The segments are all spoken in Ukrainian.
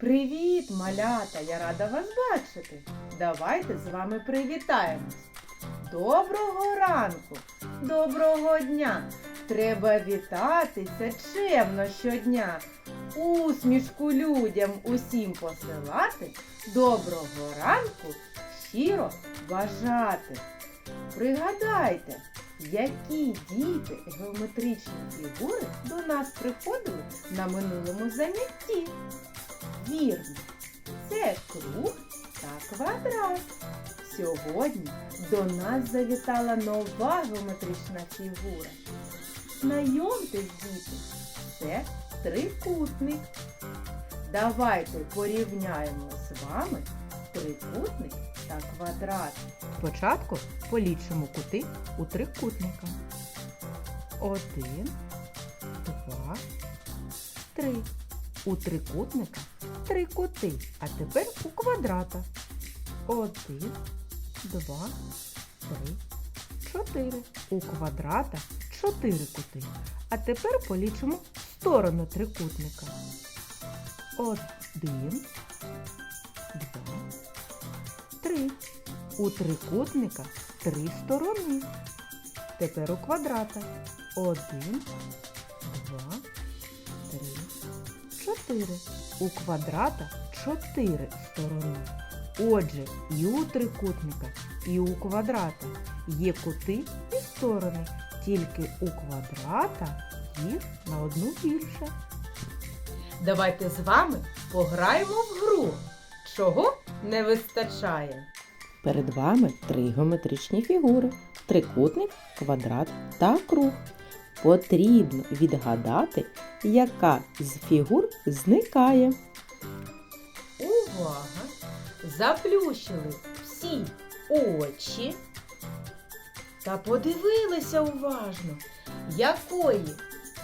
Привіт, малята! Я рада вас бачити. Давайте з вами привітаємось. Доброго ранку, доброго дня! Треба вітатися чемно щодня. Усмішку людям усім посилати. Доброго ранку щиро бажати. Пригадайте, які діти геометричні фігури до нас приходили на минулому занятті. Вірно, це круг та квадрат. Сьогодні до нас завітала нова геометрична фігура. Знайомтесь, діти, це трикутник. Давайте порівняємо з вами трикутник та квадрат. Спочатку полічимо кути у трикутника. Один, два, три. У трикутника три кути, а тепер у квадрата. Один, два, три, чотири. У квадрата чотири кути. А тепер полічимо сторону трикутника. Один, два, три. У трикутника три сторони. Тепер у квадрата. Один, два, 4. У квадрата 4 сторони. Отже, і у трикутника, і у квадрата є кути і сторони. Тільки у квадрата їх на одну більше. Давайте з вами пограємо в гру. Чого не вистачає? Перед вами три геометричні фігури. Трикутник, квадрат та круг. Потрібно відгадати, яка з фігур зникає. Увага! Заплющили всі очі та подивилися уважно, якої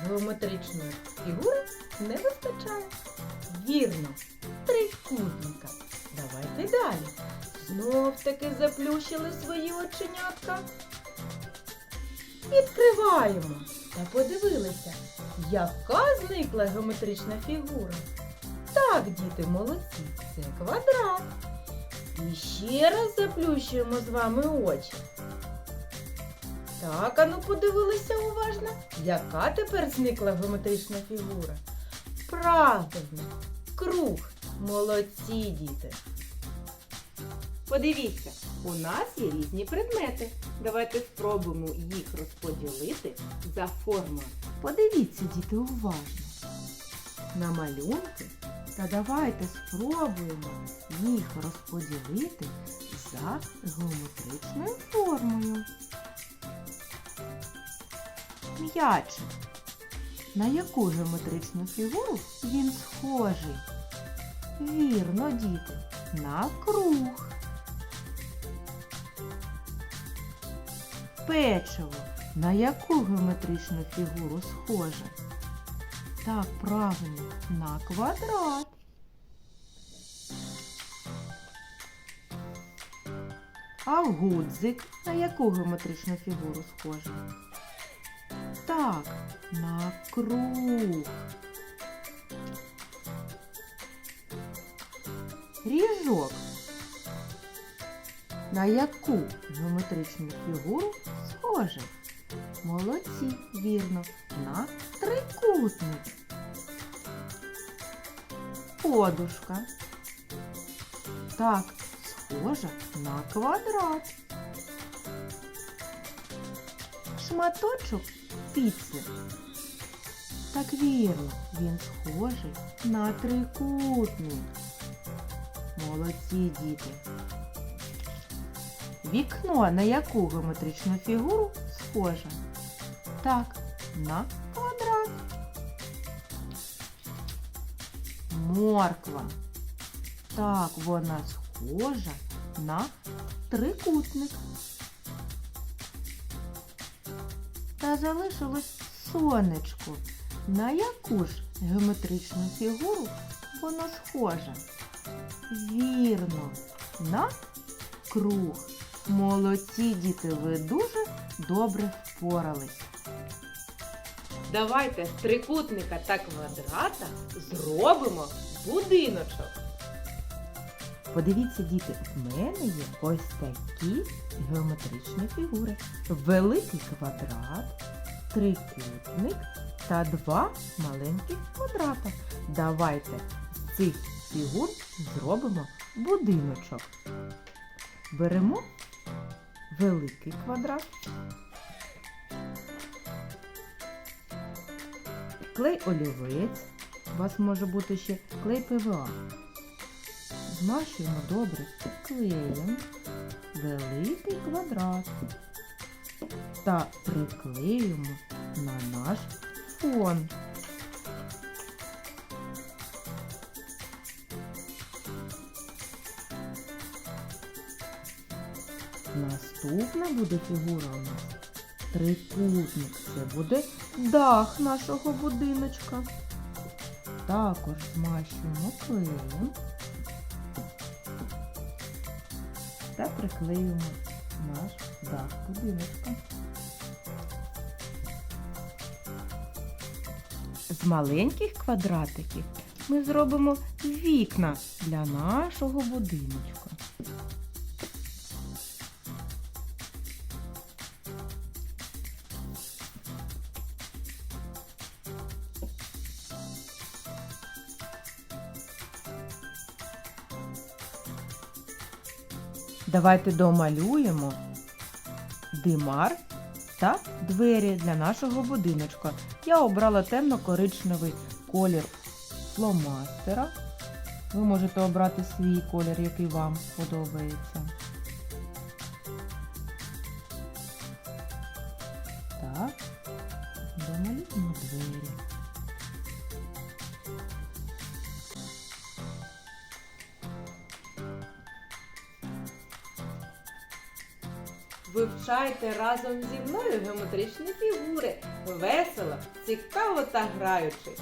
геометричної фігури не вистачає. Вірно, трикутника. Давайте далі. Знов таки заплющили свої оченятка. Відкриваємо та подивилися, яка зникла геометрична фігура. Так, діти, молодці, це квадрат. І ще раз заплющуємо з вами очі. Так, ану подивилися уважно, яка тепер зникла геометрична фігура. Правильно, круг. Молодці, діти. Подивіться, у нас є різні предмети. Давайте спробуємо їх розподілити за формою. Подивіться, діти, уважно. На малюнки та давайте спробуємо їх розподілити за геометричною формою. М'ячик. На яку геометричну фігуру він схожий? Вірно, діти, на круг. Печиво. На яку геометричну фігуру схоже? Так, правильно, на квадрат. А гудзик на яку геометричну фігуру схоже? Так, на круг. Ріжок. На яку геометричну фігуру схоже? Молодці, вірно, на трикутник. Подушка. Так, схожа на квадрат. Шматочок піци. Так вірно, він схожий на трикутник. Молодці діти. Вікно на яку геометричну фігуру схоже? Так, на квадрат. Морква. Так, вона схожа на трикутник. Та залишилось сонечко. На яку ж геометричну фігуру воно схоже? Вірно, на круг. Молодці діти, ви дуже добре впорались. Давайте з трикутника та квадрата зробимо будиночок. Подивіться, діти, в мене є ось такі геометричні фігури. Великий квадрат, трикутник та два маленьких квадрата. Давайте з цих фігур зробимо будиночок. Беремо великий квадрат. Клей олівець. У вас може бути ще клей ПВА. Змащуємо добре клеєм великий квадрат та приклеюємо на наш фон. Наступна буде фігура у нас трикутник. Це буде дах нашого будиночка. Також змащуємо клеєм та приклеюємо наш дах будиночка. З маленьких квадратиків ми зробимо вікна для нашого будиночка. Давайте домалюємо димар та двері для нашого будиночка. Я обрала темно-коричневий колір фломастера. Ви можете обрати свій колір, який вам подобається. Вивчайте разом зі мною геометричні фігури. Весело, цікаво та граючись.